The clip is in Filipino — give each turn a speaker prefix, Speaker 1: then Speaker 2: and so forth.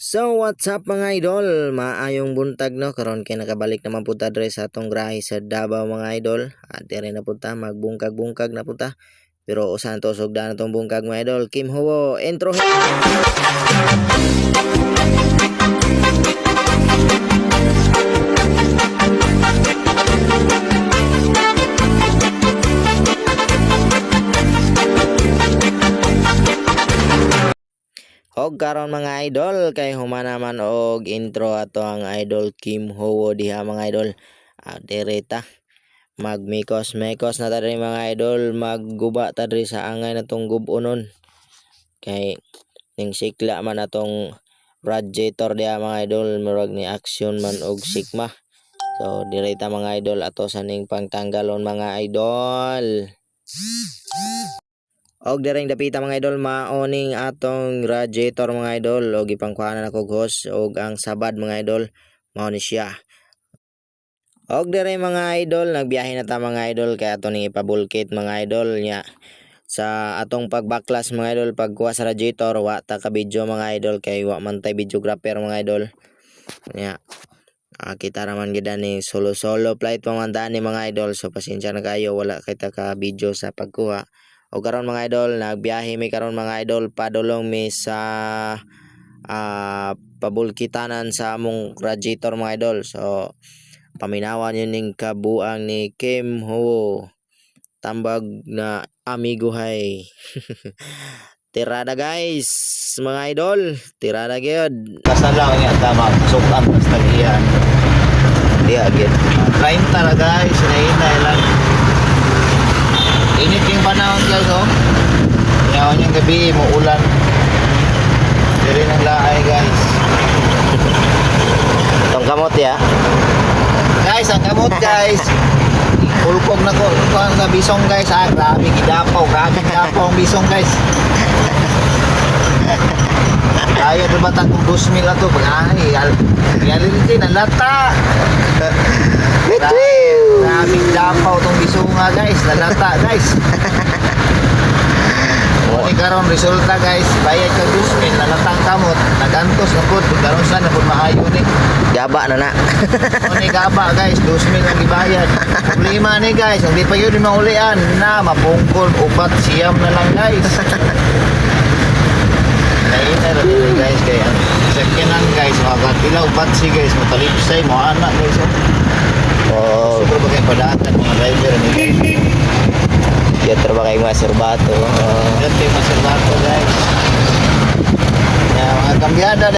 Speaker 1: So what's up mga idol? Maayong buntag no karon kay nakabalik naman po ta sa atong grahe sa Davao mga idol. At dire na po ta magbungkag-bungkag na po ta. Pero usan to sugdan atong bungkag mga idol. Kim Huwo, intro. Og karon mga idol kay humana man og intro ato ang idol Kim Huwo diha mga idol. Ah, direta magmikos mekos na ta diri mga idol. Magguba ta diri sa angay natong gubunon kay ning sikla man atong radiator diha mga idol. Murag ni action man og sigma. So direta mga idol. Ato sa ning pangtanggalon mga idol Og direng dapita mga idol maoning atong radiator mga idol og ipangkuhanan ako hose og ang sabad mga idol mao siya. Og dire mga idol nagbiyahe na ta mga idol kay ato ning ipabulkit mga idol nya sa atong pagbaklas mga idol pagkuha sa radiator wa ta ka video mga idol kay wa man tay videographer mga idol. Nya ah, kita raman gid ni solo solo flight pamandaan ni mga idol so pasensya na kayo wala kita ka video sa pagkuha. O karon mga idol, nagbiyahe mi karon mga idol padulong mi sa ah pabulkitanan sa among radiator mga idol. So paminawan yun ning kabuang ni Kim Ho. Tambag na amigo hay. Tirada guys, mga idol. Tirada gyud.
Speaker 2: Kasalaw nga tama, sukan basta iyan.
Speaker 1: Di agit.
Speaker 2: 30 na guys, sinahinay lang. Panahon guys, oh. Ngayon yung gabi, mo ulan. Diri ng laay guys.
Speaker 1: Tong kamot ya.
Speaker 2: Guys, ang gamot guys. Ulkog na ko, na bisong guys. Ah, grabe, gidapaw, grabe gidapaw ang bisong guys. Kaya diba tatong 2,000 na to? Pag-ahay, reality na lata. Grabe dapaw tong bisunga guys, nalata guys. Ni karon resulta guys, bayad ka 2,000, nalatang kamot, nagantos na pud, karon sa na pud maayo ni.
Speaker 1: Gaba na na.
Speaker 2: O ni gaba guys, 2,000 ang gibayad. Problema ni guys, hindi pa yun maulian na mapungkol upat siyam na lang guys. Yun guys kaya second guys, makakatilaw upat si guys, matalipsay mo anak guys.
Speaker 1: Oh.
Speaker 2: Siguro ba kayo padatan mga driver ni guys.
Speaker 1: yatro ba kay mga serbato? Oh.
Speaker 2: Dati maserbato guys. Ya, mga kambyada